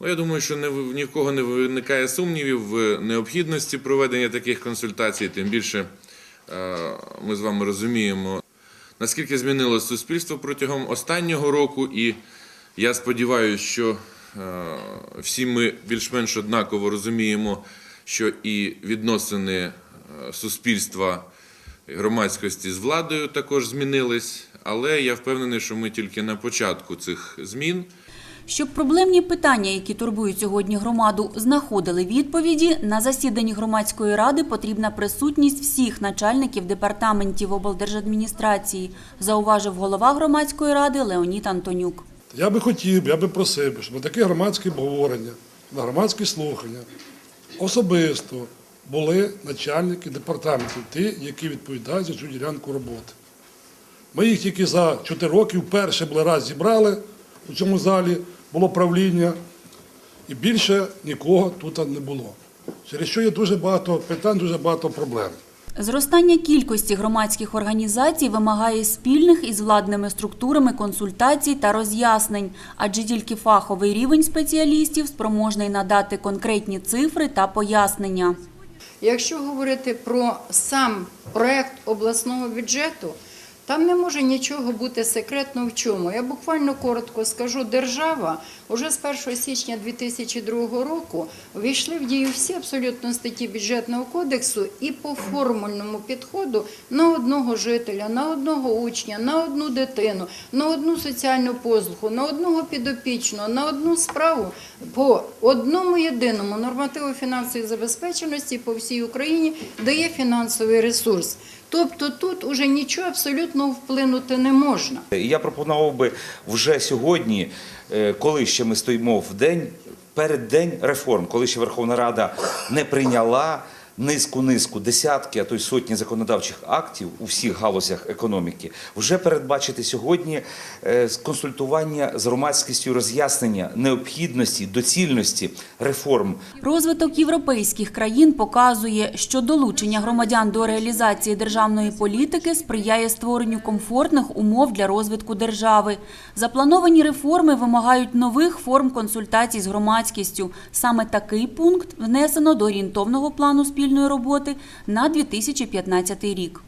Ну, я думаю, що не ні в кого не виникає сумнівів в необхідності проведення таких консультацій. Тим більше е, ми з вами розуміємо, наскільки змінилося суспільство протягом останнього року, і я сподіваюся, що е, всі ми більш-менш однаково розуміємо, що і відносини е, суспільства громадськості з владою також змінились. Але я впевнений, що ми тільки на початку цих змін. Щоб проблемні питання, які турбують сьогодні громаду, знаходили відповіді, на засіданні громадської ради потрібна присутність всіх начальників департаментів облдержадміністрації, зауважив голова громадської ради Леонід Антонюк. Я би хотів, я би просив, щоб таке громадське обговорення, на громадські слухання особисто були начальники департаментів, ті, які відповідають за цю ділянку роботи. Ми їх тільки за 4 роки вперше були раз зібрали у цьому залі, було правління, і більше нікого тут не було. Через що є дуже багато питань, дуже багато проблем. Зростання кількості громадських організацій вимагає спільних із владними структурами консультацій та роз'яснень, адже тільки фаховий рівень спеціалістів спроможний надати конкретні цифри та пояснення. Якщо говорити про сам проект обласного бюджету, там не може нічого бути секретно в чому. Я буквально коротко скажу, держава уже з 1 січня 2002 року ввійшли в дію всі абсолютно статті бюджетного кодексу і по формульному підходу на одного жителя, на одного учня, на одну дитину, на одну соціальну послугу, на одного підопічного, на одну справу по одному єдиному нормативу фінансової забезпеченості по всій Україні дає фінансовий ресурс. Тобто тут уже нічого абсолютно вплинути не можна. Я пропонував би вже сьогодні, е, коли ще ми стоїмо в день, перед день реформ, коли ще Верховна Рада не прийняла низку-низку, десятки, а то й сотні законодавчих актів у всіх галузях економіки, вже передбачити сьогодні е, консультування з громадськістю роз'яснення необхідності, доцільності реформ Розвиток європейських країн показує, що долучення громадян до реалізації державної політики сприяє створенню комфортних умов для розвитку держави. Заплановані реформи вимагають нових форм консультацій з громадськістю. Саме такий пункт внесено до орієнтовного плану спільної роботи на 2015 рік.